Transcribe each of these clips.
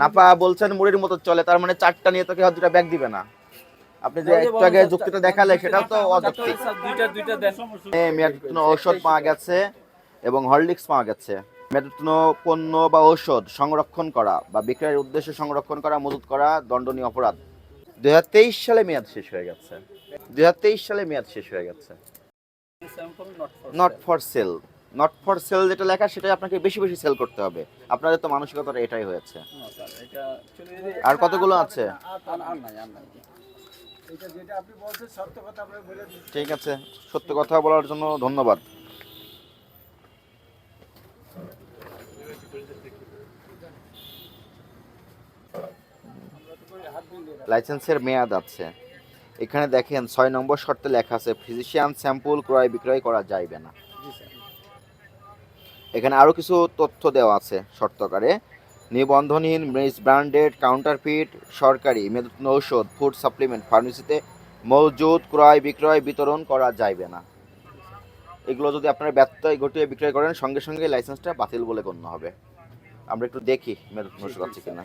নাপা বলছেন মুড়ির মতো চলে তার মানে চারটা নিয়ে তো কেউ দুটা ব্যাগ দিবে না। আপনি যে একটু আগে যুক্তিটা দেখালে সেটাও তো অযৌক্তিক। দুইটা দুইটা দেন। মেয়াদোত্তীর্ণ ঔষধ পাওয়া গেছে এবং হরলিক্স পাওয়া গেছে। মেয়াদোত্তীর্ণ পণ্য বা ঔষধ সংরক্ষণ করা বা বিক্রয়ের উদ্দেশ্যে সংরক্ষণ করা মজুত করা দণ্ডনীয় অপরাধ। দুই হাজার তেইশ সালে মেয়াদ শেষ হয়ে গেছে। দুই হাজার তেইশ সালে মেয়াদ শেষ হয়ে গেছে। Not for sale not for sale যেটা লেখা সেটাই আপনাকে বেশি বেশি সেল করতে হবে। আপনাদের তো মানসিকতাটা এটাই হয়েছে। আর কতগুলো আছে? ঠিক আছে। সত্য কথা বলার জন্য ধন্যবাদ। লাইসেন্সের মেয়াদ আছে। এখানে দেখেন ছয় নম্বর শর্তে লেখা আছে ফিজিশিয়ান স্যাম্পল ক্রয় বিক্রয় করা যাইবে না। এখানে আরও কিছু তথ্য দেওয়া আছে শর্তকারে নিবন্ধনহীন মিস ব্র্যান্ডেড কাউন্টারফিট সরকারি মেদুত্ন ঔষধ, ফুড সাপ্লিমেন্ট ফার্মেসিতে মজুদ ক্রয়, বিক্রয়, বিতরণ করা যাইবে না। এগুলো যদি আপনারা ব্যত্যয় ঘটিয়ে বিক্রয় করেন, সঙ্গে সঙ্গে লাইসেন্সটা বাতিল বলে গণ্য হবে। আমরা একটু দেখি মেদুত্ন ঔষধ আছে কিনা।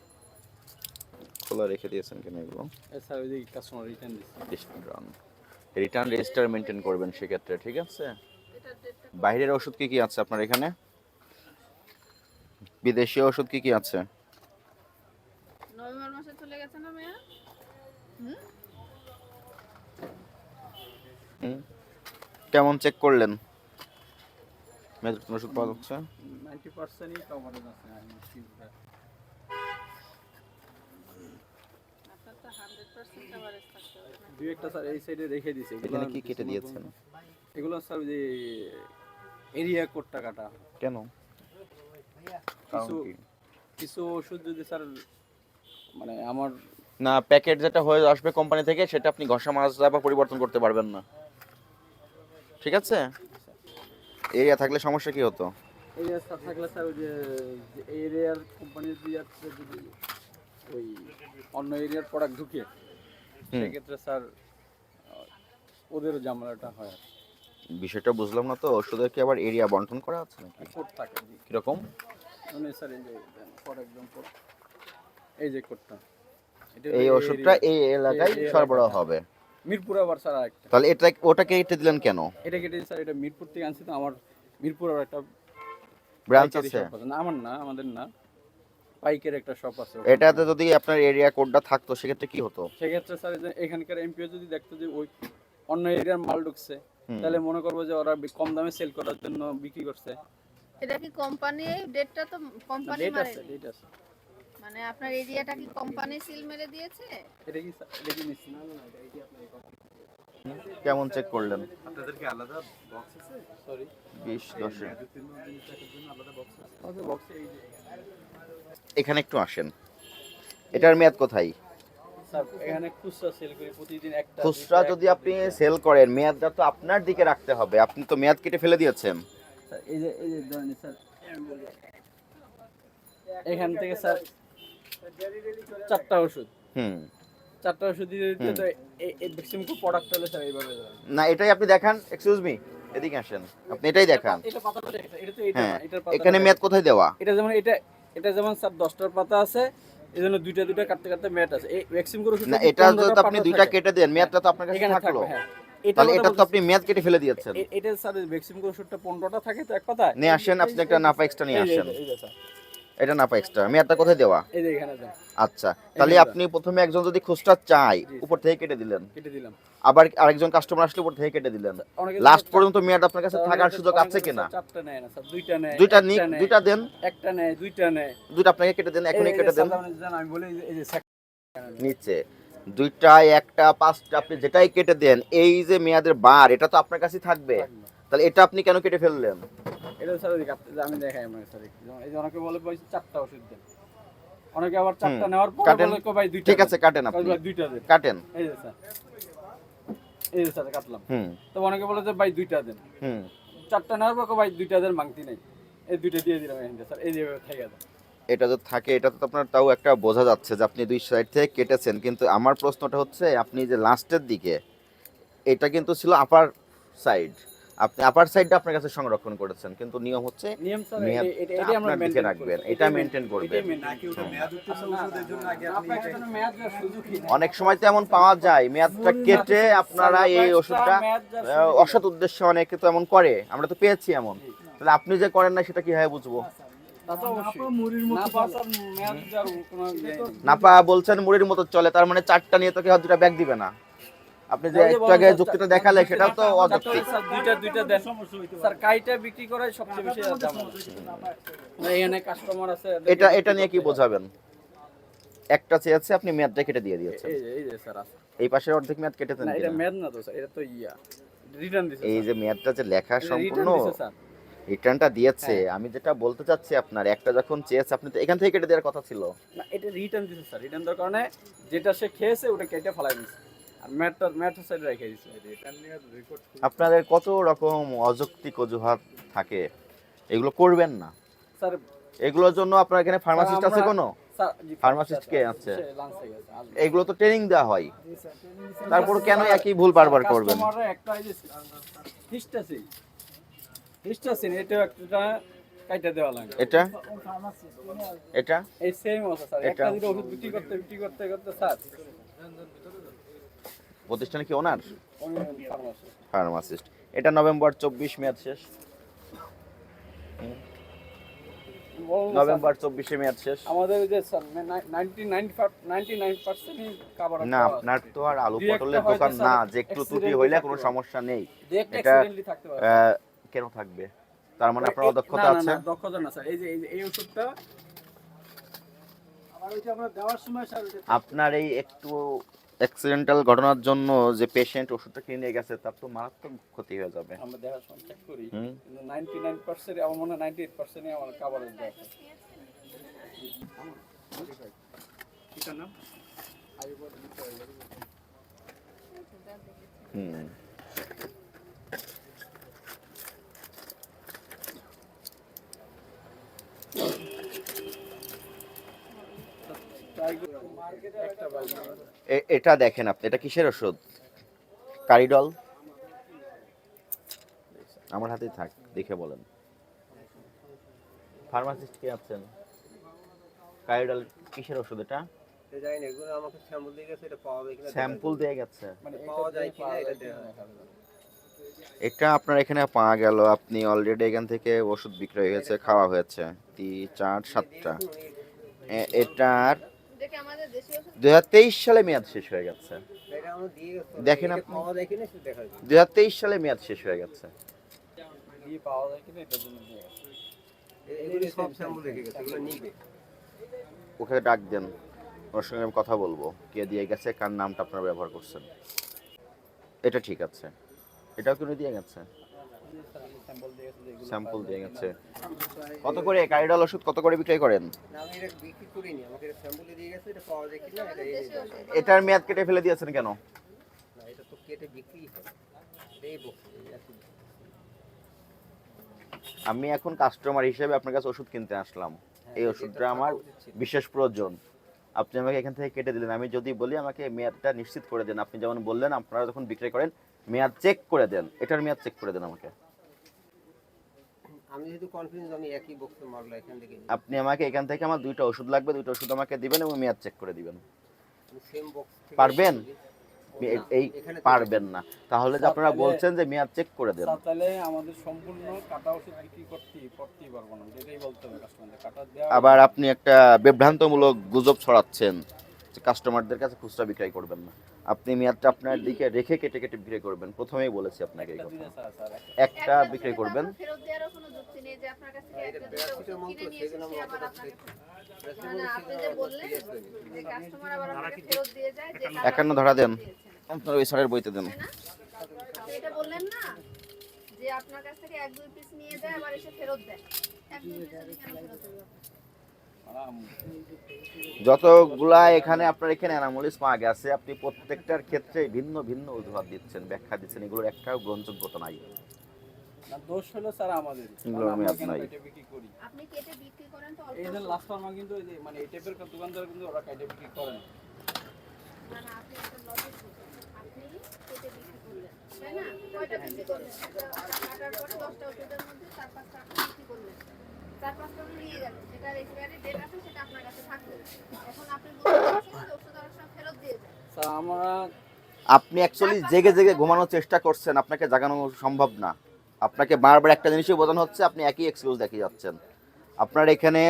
খোলা রেখে দিয়েছেন কেন এগুলো? স্যার ওই কাস্টমার রিটার্ন রেজিস্টার মেনটেন করবেন সেক্ষেত্রে ঠিক আছে? বাইরের ওষুধ কি কি আছে আপনার এখানে? বিদেশি ওষুধ কি কি আছে? নভেম্বর মাসে চলে গেছে না মেয়া হুম? হুম। কেমন চেক করলেন? মেজর ওষুধ পাওয়া যাচ্ছে? কভারেজ আছে আমি ফিজটা আপনার তো হান্ড্রেড পার্সেন্ট কভারেজ থাকতে হবে না দুই একটা স্যার এই সাইডে রেখে দিছে। এখানে কি কেটে দিয়েছেন? এগুলো স্যার যে এরিয়া কোডটা কাটা। কেন? কিছু কিছু ওষুধ যদি স্যার মানে আমার না প্যাকেট যেটা হয়ে আসবে কোম্পানি থেকে সেটা আপনি ঘষা মাজা বা পরিবর্তন করতে পারবেন না। ঠিক আছে? এরিয়া থাকলে সমস্যা কি হতো? এরিয়া স্যার থাকলে স্যার ওই যে এরিয়ার কোম্পানির দিয়ে যদি ওই অন্য এরিয়ার প্রোডাক্ট ঢুকে। হুম। সেক্ষেত্রে স্যার আহ, ওদেরও ঝামেলাটা হয়। বিষয়টা বুঝলাম না তো ওষুধের কি আবার এরিয়া বন্টন করা আছে নাকি? কোড থাকে কীরকম? মানে স্যার এই যে ফর এক্সাম্পল এই যে কোডটা এই ওষুধটা এই এলাকায় সরবরাহ হবে। মিরপুর আবার স্যার আরেকটা। তাহলে এটা ওটাকে কেটে দিলেন কেন? এটা কেটে স্যার এটা মিরপুর থেকে আনছি তো আমার মিরপুর আবার একটা ব্রাঞ্চ আছে। না আমার না আমাদের না। পাইকের একটা শপ আছে এটাতে যদি আপনার এরিয়া কোডটা থাকতো সেক্ষেত্রে কি হতো? সেক্ষেত্রে স্যার এখানকার এমপিও যদি দেখতো যে ওই অন্য এরিয়ার মাল ঢুকছে তাহলে মনে করব যে ওরা কম দামে সেল করার জন্য বিক্রি করছে। এটা কি কোম্পানি ডেটটা তো কোম্পানি মারে আছে ডেট আছে। মানে আপনার এরিয়াটা কি কোম্পানি সিল মেরে দিয়েছে? এটা কি স্যার এটা কি মিস কেমন চেক করলেন? আপনাদের কি আলাদা বক্স আছে? সরি বিশ দশে তিন জিনিস রাখার জন্য আলাদা বক্স আছে। আচ্ছা বক্সে এই যে। এখানে একটু আসেন। এটার মেয়াদ কোথায়? খুচরা যদি আপনি সেল করেন মেয়াদটা তো আপনার দিকে রাখতে হবে। আপনি তো মেয়াদ কেটে ফেলে দিয়েছেন। এখান থেকে স্যার চারটা ওষুধ। হুম। চারটা ওষুধ দিতে তো এই প্রোডাক্ট হলে স্যার এইভাবে না এটাই আপনি দেখান। এক্সকিউজ মি এদিকে আসেন। আপনি এটাই দেখান। এটা পাতাটা এটা তো এটা হ্যাঁ এখানে মেয়াদ কোথায় দেওয়া? এটা যেমন এটা এটা যেমন স্যার দশটার পাতা আছে এই জন্য দুইটা দুইটা কাটতে কাটতে ম্যাট আছে। এই ভ্যাকসিন করে না এটা যদি আপনি দুইটা কেটে দেন মেয়াদটা তো আপনার কাছে থাকল। হ্যাঁ। এটা তাহলে এটা তো আপনি মেয়াদ কেটে ফেলে দিয়েছেন। এটা স্যার ভ্যাকসিন করে ওষুধটা পনেরোটা থাকে তো এক পাতায় নিয়ে আসেন আপনি একটা নাফা এক্সট্রা নিয়ে আসেন। এটা নাপা এক্সট্রা মেয়াদটা কোথায় দেওয়া? এই যে এখানে দেন, আচ্ছা তাহলে আপনি প্রথমে একজন যদি খুচরা চাই উপর থেকে কেটে দিলেন। কেটে দিলাম। আবার আরেকজন কাস্টমার আসলে উপর থেকে কেটে দিলেন। লাস্ট পর্যন্ত মেয়াদ আপনার কাছে থাকার সুযোগ আছে কিনা? চারটা নেয় না স্যার দুইটা নেয় দুইটা নিক দুইটা দেন। একটা নেয় দুইটা নেয়। দুইটা আপনাকে কেটে দেন এখনই কেটে দেন। আমি বলি এই যে-। নিচে। দুইটা একটা পাঁচটা আপনি যেটাই কেটে দেন এই যে মেয়াদের বার এটা তো আপনার কাছেই থাকবে। তাহলে এটা আপনি কেন কেটে ফেললেন? এটা স্যার ওই কাটতে আমি দেখাই আপনাকে স্যার এই যে অনেকে বলে ভাই চারটা ওষুধ দেন। অনেকে আবার চারটা নেওয়ার পর কাটেন। বলে কো ভাই দুইটা ঠিক আছে কাটেন আপনি। দুইটা দেন। কাটেন। এই যে স্যার। এই যে স্যার কাটলাম। হুম। তো অনেকে বলে যে ভাই দুইটা দেন। হুম। চারটা নেওয়ার পর কো ভাই দুইটা দেন মাংতি নেই। এই দুইটা দিয়ে দিলাম এখানটা স্যার। এই যে থেকে গেল এটা তো থাকে এটা তো আপনার তাও একটা বোঝা যাচ্ছে যে আপনি দুই সাইড থেকে কেটেছেন। কিন্তু আমার প্রশ্নটা হচ্ছে আপনি যে লাস্টের দিকে এটা কিন্তু ছিল আপার সাইড আপনি আপার সাইডটা আপনার কাছে সংরক্ষণ করেছেন কিন্তু নিয়ম হচ্ছে নিয়ম স্যার এটা আমরা আপনার দিকে মেনটেন রাখবেন, এটা maintain করবেন। নাকি ওটা মেয়াদ উঠতেছে ওষুধের জন্য আগে আপনি আপনার মেয়াদ যাওয়ার সুযোগই নেই। অনেক সময় তো এমন পাওয়া যায় মেয়াদটা কেটে আপনারা এই ওষুধটা। অসৎ উদ্দেশ্যে অনেকে তো এমন করে আমরা তো পেয়েছি এমন তাহলে আপনি যে করেন না সেটা কীভাবে বুঝব মেয়াদ যাওয়ার কোনো ইয়ে। নাপা বলছেন মুড়ির মতো চলে তার মানে চারটা নিয়ে তো কেউ দুটা ব্যাগ দিবে না আপনি যে একটু আগে যুক্তিটা দেখালে সেটাও তো অযৌক্তিক। দুইটা দুইটা দেন। স্যার কাইটা বিক্রি করাই সবচেয়ে বেশি দাম। এখানে কাস্টমার আছে এটা এটা নিয়ে কি বোঝাবেন? একটা চেয়েছে আপনি মেয়াদটা কেটে দিয়ে দিয়েছেন। এই যে এই যে স্যার এই পাশে অর্ধেক মেয়াদ কেটেছেন না এটা মেয়াদ না তো স্যার এটা তো ইয়া। রিটার্ন দিছে এই যে মেয়াদটা যে লেখা সম্পূর্ণ রিটার্নটা দিয়েছে হ্যাঁ। আমি যেটা বলতে চাচ্ছি আপনার একটা যখন চেয়েছে আপনি তো এখান থেকে কেটে দেওয়ার কথা ছিল। না এটা রিটার্ন দিছে স্যার রিটার্ন দেওয়ার কারণে যেটা সে খেয়েছে ওটা কেটে ফেলাই দিছে। আপনাদের কত রকম অযৌক্তিক অজুহাত থাকে? এগুলো করবেন না। স্যার এগুলোর জন্য আপনার এখানে ফার্মাসিস্ট আছে কোনো? Pharmacist কে আছে? এগুলো তো ট্রেনিং দেওয়া হয়। তারপর কেন একই ভুল বারবার করবেন? এটা এটা? এটা? এই সেম আছে স্যার। একটা দিলে ওষুধ বিক্রি করতে বিক্রি করতে করতে স্যার প্রতিষ্ঠান কি ওনার? ফার্মাসিস্ট। এটা নভেম্বর চব্বিশ মেয়াদ শেষ। নভেম্বর চব্বিশে মেয়াদ শেষ। আমাদের যে কাবার না আপনার তো আর আলু পটলের দোকান না যে একটু ত্রুটি হইলে কোনো সমস্যা নেই। এটা এটা- অ্যাক্সিডেন্টলি থাকতে পারে। আহ, কেন থাকবে? তার মানে আপনার অদক্ষতা আছে? দক্ষতা না স্যার। এই যে এই ওষুধটা আবার ওইটা আমরা দেওয়ার সময় স্যার ওইটা আপনার এই একটু অ্যাক্সিডেন্টাল ঘটনার জন্য যে পেশেন্ট ওষুধটা কিনে নিয়ে গেছে তার তো মারাত্মক ক্ষতি হয়ে যাবে। আমরা সময় চেক করি। কিন্তু নাইনটি নাইন পার্সেন্ট আমার মনে হয় নাইনটি এইট পার্সেন্টই আমার কাভারেজ দেওয়া আছে। নাম? হুম ট্রাই করি একটা বাইক এ- এটা দেখেন আপনি এটা কিসের ওষুধ? কারিডল আমার হাতে থাক দেখে বলেন। ফার্মাসিস্ট কে আছেন? কারিডল কিসের ওষুধ এটা? স্যাম্পল দিয়ে গেছে এটা মানে এটা আপনার এখানে পাওয়া গেল আপনি অলরেডি এখান থেকে ওষুধ বিক্রয় হয়েছে খাওয়া হয়েছে। তিন চার সাতটা। এটার দেখে আমাদের দেশীয় ওষুধ সালে মেয়াদ শেষ হয়ে গেছে। দেখেন আপনি। সালে মেয়াদ শেষ হয়ে গেছে। ওকে ডাক দেন। ওর সঙ্গে আমি কথা বলব। কে দিয়ে গেছে, কার নামটা আপনারা ব্যবহার করছেন। এটা ঠিক আছে। এটাও কিনে দিয়ে গেছে। স্যাম্পল দিয়ে গেছে। কত করে? কারিডল ওষুধ কত করে বিক্রয় করেন? এটার মেয়াদ কেটে ফেলে দিয়েছেন কেন? আমি এখন কাস্টমার হিসেবে আপনার কাছে ওষুধ কিনতে আসলাম। এই ওষুধটা আমার বিশেষ প্রয়োজন। আপনি আমাকে এখান থেকে কেটে দিলেন। আমি যদি বলি, আমাকে মেয়াদটা নিশ্চিত করে দেন। আপনি যেমন বললেন, আপনারা যখন বিক্রয় করেন মেয়াদ চেক করে দেন। এটার মেয়াদ চেক করে দেন আমাকে। আমি যেহেতু কনফিডেন্স আমি একই বক্সে মারলো এখান থেকে আপনি আমাকে এখান থেকে আমার দুইটা ওষুধ লাগবে দুইটা ওষুধ আমাকে দিবেন এবং মেয়াদ চেক করে দিবেন। সেম বক্স পারবেন? এই- পারবেন না। তাহলে যে আপনারা বলছেন যে মেয়াদ চেক করে দেন। তাহলে আমাদের সম্পূর্ণ কাটা ওষুধ বিক্রি করতেই করতেই পারব না। এটাই বলতে হবে কাস্টমারদের কাটা দেওয়া আবার আপনি একটা বিভ্রান্তমূলক গুজব ছড়াচ্ছেন যে কাস্টমারদের কাছে খুচরা বিক্রয় করবেন না। আপনি মেয়াদটা আপনার দিকে রেখে কেটে কেটে বিক্রি করবেন। প্রথমেই বলেছি আপনাকে এই একটা কথা। দিনে স্যার স্যার একটা। বিক্রি করবেন। একান্ন ধরা দেন। আপনার ওই স্যারের বইতে দেন। তাই না? আপনি এটা বললেন না যে আপনার কাছ থেকে এক দুই পিস নিয়ে যায় আবার এসে ফেরত দেয়। এক দুই পিস যতগুলা এখানে আপনার এখানে অ্যানামলিস পাওয়া গেছে আপনি প্রত্যেকটার ক্ষেত্রে ভিন্ন ভিন্ন অজুহাত দিচ্ছেন ব্যাখ্যা দিচ্ছেন এগুলোর একটাও গ্রহণযোগ্যতা নাই। দোষ হলো স্যার আমাদের এগুলোর আমরা মেয়াদ কেন নাই। কেটে বিক্রি করি। আপনি কেটে বিক্রি করেন তো এই যে লাস্ট ফার্মা কিন্তু এই যে মানে এই টাইপের দোকানদার কিন্তু ওরা কেটে বিক্রি করে না। না না আপনি একটা লজিক আপনি কেটে বিক্রি করলেন তাই না? কয়টা বিক্রি করলেন? কাটার পরে দশটা ওষুধের মধ্যে চার পাঁচটা বিক্রি করলেন। চার পাঁচটা আপনি নিয়ে যেটা এক্সপায়ারি ডেট আছে সেটা আপনার কাছে থাকবে। এখন আপনি বলতে যে ওষুধ অনেক সময় ফেরত দিয়ে যায় স্যার আমরা আপনি অ্যাকচুয়ালি জেগে জেগে ঘুমানোর চেষ্টা করছেন আপনাকে জাগানো সম্ভব না। আপনাকে বারবার একটা জিনিসই বোঝানো হচ্ছে আপনি একই এক্সকিউজ দেখিয়ে যাচ্ছেন। আপনার এখানে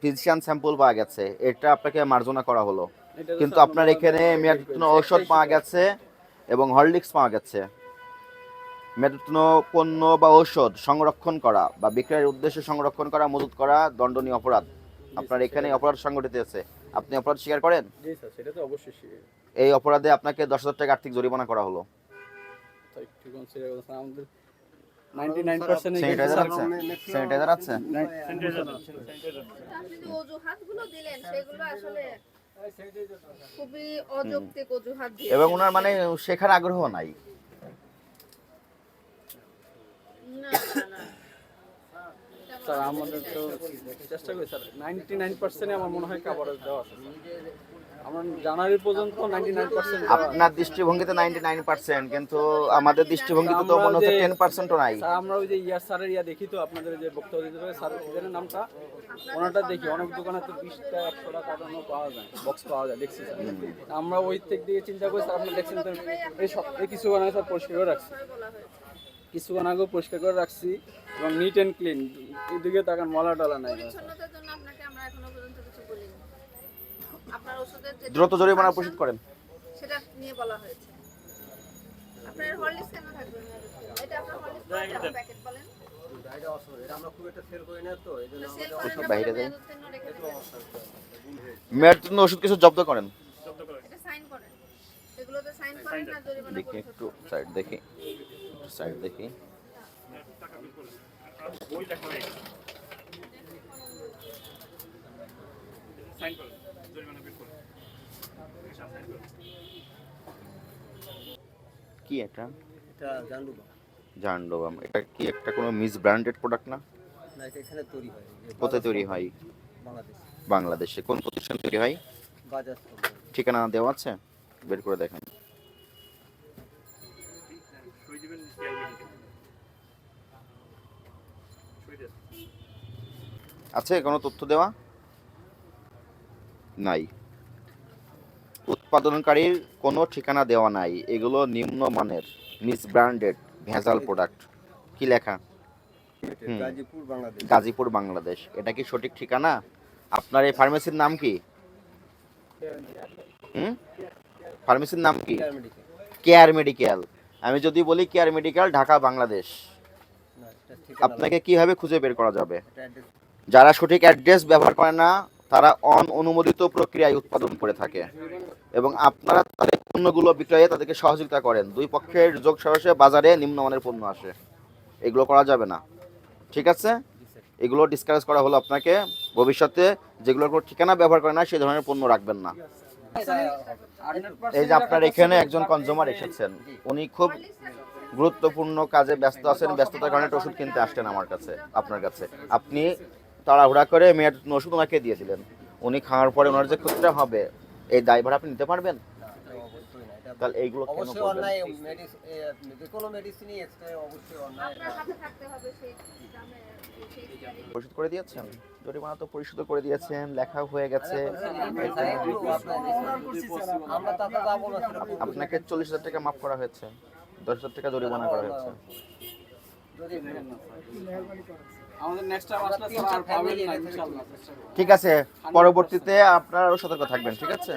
ফিজিশিয়ান স্যাম্পল পাওয়া গেছে এটা আপনাকে মার্জনা করা হলো। কিন্তু আপনার এখানে ঔষধ পাওয়া গেছে এবং হরলিক্স পাওয়া গেছে। মেয়াদোত্তীর্ণ পণ্য বা ঔষধ সংরক্ষণ করা বা বিক্রয়ের উদ্দেশ্যে সংরক্ষণ করা মজুত করা দণ্ডনীয় অপরাধ আপনার এখানে অপরাধ সংগঠিত আছে আপনি অপরাধ স্বীকার করেন জি স্যার সেটা তো অবশ্যই এই অপরাধে আপনাকে দশ হাজার টাকা আর্থিক জরিমানা করা হলো তো একটু কনসিডার করুন স্যার আমাদের 99% স্যানিটাইজার আছে এবং ওনার মানে শেখার আগ্রহ নাই না না না এটা স্যার আমার আমাদের তো চেষ্টা করি স্যার। নাইনটি নাইন পার্সেন্টে আমার মনে হয় কাভারেজ দেওয়া আছে আমরা জানুয়ারি পর্যন্ত নাইনটি নাইন পার্সেন্ট আপনার দৃষ্টিভঙ্গিতে নাইনটি নাইন পার্সেন্ট কিন্তু আমাদের দৃষ্টিভঙ্গিতে তো মনে হচ্ছে টেন পার্সেন্টও নাই। স্যার আমরা ওই যে ইয়ার স্যারের ইয়া দেখি তো আপনাদের যে বক্তব্য দিতে পারে স্যার এদের নামটা ওনারটা দেখি। অনেক দোকানে তো বিশটা একশোটা কাটানো পাওয়া যায় বক্স পাওয়া যায় দেখছি স্যার। আমরা ওই থেকে দিয়ে চিন্তা করি স্যার আপনি দেখছেন তো এই সপ্তাহে কিছু আগে স্যার পরিষ্কার করে রাখছি। কিছুক্ষণ আগেও পরিষ্কার করে রাখছি এবং নিট অ্যান্ড ক্লিন এদিকে তাকান মলা টলা নাই। পরিচ্ছন্নতার জন্য আপনাকে আমরা এখনও পর্যন্ত কিছু বলিনি। আপনার ওষুধের যে দ্রুত জরিমানা পরিশোধ করেন। সেটা নিয়ে বলা হয়েছে। আপনার হরলিক্স কেন থাকবে? এটা আপনার হরলিক্স প্যাকেট বলেন। এটা অসুবিধা। এটা আমরা খুব একটা সেল করি না তো জন্য করেন না বাইরে রেখে দেবেন মেয়াদোত্তীর্ণ ওষুধ কিছু জব্দ করেন। এটা সাইন করেন। এগুলোতে সাইন করেন জরিমানা দেখি একটু সাইড দেখি। সাইড দেখি কি এটা? এটা জানব জানডোবাম এটা কি একটা কোনো মিস ব্র্যান্ডেড প্রোডাক্ট না? না এটা এখানে তৈরি হয়। কোথায় তৈরি হয়? বাংলাদেশ। বাংলাদেশে। কোন প্রতিষ্ঠান তৈরি হয়? বাজাজ ঠিকানা দেওয়া আছে? বের করে দেখেন। আছে কোনো তথ্য দেওয়া? নাই। উৎপাদনকারীর কোনো ঠিকানা দেওয়া নাই। এগুলো নিম্নমানের মিস ব্র্যান্ডেড ভেজাল প্রোডাক্ট কি লেখা? গাজীপুর বাংলাদেশ। গাজীপুর বাংলাদেশ। এটা কি সঠিক ঠিকানা? আপনার এই ফার্মেসির নাম কি? ফার্মেসির নাম কি? কেয়ার মেডিকেল আমি যদি বলি কেয়ার মেডিকেল ঢাকা বাংলাদেশ। আপনাকে কীভাবে খুঁজে বের করা যাবে? যারা সঠিক অ্যাড্রেস ব্যবহার করে না, তারা অন অনুমোদিত প্রক্রিয়ায় উৎপাদন করে থাকে। এবং আপনারা তাদের পণ্যগুলো বিক্রয়ে তাদেরকে সহযোগিতা করেন। দুই পক্ষের যোগ সরসে বাজারে নিম্নমানের পণ্য আসে। এগুলো করা যাবে না। ঠিক আছে? এগুলো ডিসকারেজ করা হলো আপনাকে। ভবিষ্যতে যেগুলোর কোনো ঠিকানা ব্যবহার করে না, সেই ধরনের পণ্য রাখবেন না। এই যে আপনার এখানে একজন কনজিউমার এসেছেন। উনি খুব গুরুত্বপূর্ণ কাজে ব্যস্ত আছেন। ব্যস্ততার কারণে ওষুধ কিনতে আসছেন আমার কাছে, আপনার কাছে। আপনি তাড়াহুড়া করে মেয়ের ওষুধ ওনাকে দিয়েছিলেন। উনি খাওয়ার পরে ওনার যে ক্ষতিটা হবে এই দায়ভার আপনি নিতে পারবেন? তাহলে এইগুলো কেন করবেন? পরিশোধ করে দিয়েছেন? জরিমানা তো পরিশোধ করে দিয়েছেন লেখা হয়ে গেছে। আপনাকে চল্লিশ হাজার টাকা মাফ করা হয়েছে। দশ হাজার টাকা জরিমানা করা হয়েছে। ঠিক আছে পরবর্তীতে আপনারা আরও সতর্ক থাকবেন ঠিক আছে?